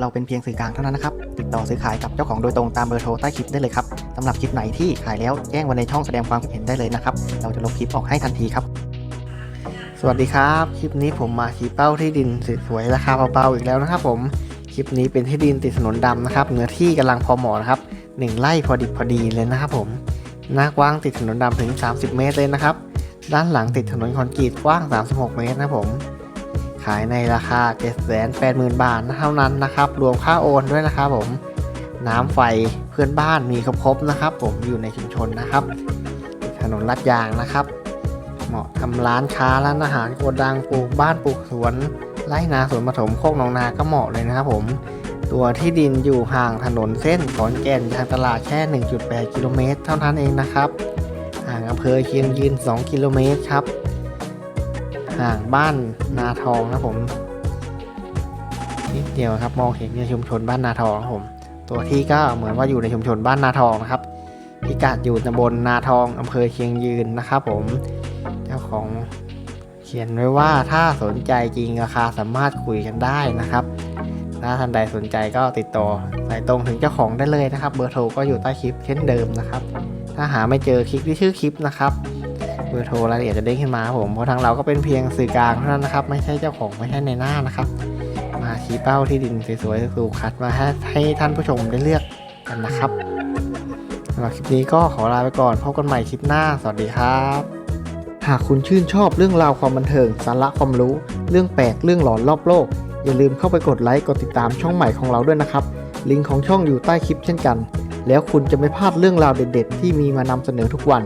เราเป็นเพียงสื่อกลางเท่านั้นนะครับ ติดต่อซื้อขายกับเจ้าของโดยตรงตามเบอร์โทรใต้คลิปได้เลยครับสำหรับคลิปไหนที่ขายแล้วแจ้งไว้ในช่องแสดงความคิดเห็นได้เลยนะครับ เราจะลบคลิปออกให้ทันทีครับ สวัสดีครับ คลิปนี้ผมมาชี้เป้าที่ดินสวยๆราคาเบาๆอีกแล้วนะครับ ผม คลิปนี้เป็นที่ดินติดถนนดำนะครับ เนื้อที่กำลังพอเหมาะนะครับหนึ่งไร่พอดิบพอดีเลยนะครับผม หน้ากว้างติดถนนดำถึง 30 เมตรเลยนะครับ ด้านหลังติดถนนคอนกรีตกว้าง 36 เมตรนะครับผม ขายในราคา 780,000 บาทเท่านั้นนะครับ รวมค่าโอนด้วยนะครับผมน้ำไฟเพื่อนบ้านมีครบๆนะครับ ผมอยู่ในชุมชนนะครับ ถนนลาดยางนะครับ เหมาะทำร้านค้าร้านอาหารโกดังปลูกบ้านปลูกสวนไร่นาสวนผสมโคกหนองนาก็เหมาะเลยนะครับผมตัวที่ดินอยู่ห่างถนนเส้นขอนแก่นทางตลาดแค่ 1.8 กิโลเมตร เท่านั้นเองนะครับ ห่างอำเภอเชียงยืน 2 กิโลเมตรครับ่างบ้านนาทองนะผมนิดเดียวครับ มองเห็นในชุมชนบ้านนาทองครับผม ตัวที่ก็เหมือนว่าอยู่ในชุมชนบ้านนาทองนะครับพิกัดอยู่ตำบลนาทองอำเภอเชียงยืนนะครับผมเจ้าของเขียนไว้ว่าถ้าสนใจจริงราคาสามารถคุยกันได้นะครับ ถ้าท่านใดสนใจก็ติดต่อสายตรงถึงเจ้าของได้เลยนะครับ เบอร์โทรก็อยู่ใต้คลิปเช่นเดิมนะครับ ถ้าหาไม่เจอคลิกที่ชื่อคลิปนะครับ อร์โทรรายละเอียดจะเด้งขึ้นมาครับผมเพราะทางเราก็เป็นเพียงสื่อกลางเท่านั้นนะครับ ไม่ใช่เจ้าของไม่ใช่ในหน้านะครับ มาชี้เป้าที่ดินสวยๆสูกคัดมาให้ให้ท่านผู้ชมได้เลือกกันนะครับสำหรับคลิปนี้ก็ขอลาไปก่อนพบกันใหม่คลิปหน้า สวัสดีครับ หากคุณชื่นชอบเรื่องราวความบันเทิงสาระความรู้ เรื่องแปลกเรื่องหลอนรอบโลก อย่าลืมเข้าไปกดไลค์กดติดตามช่องใหม่ของเราด้วยนะครับ ลิงก์ของช่องอยู่ใต้คลิปเช่นกัน แล้วคุณจะไม่พลาดเรื่องราวเด็ด ๆ ที่มีมานำเสนอทุกวัน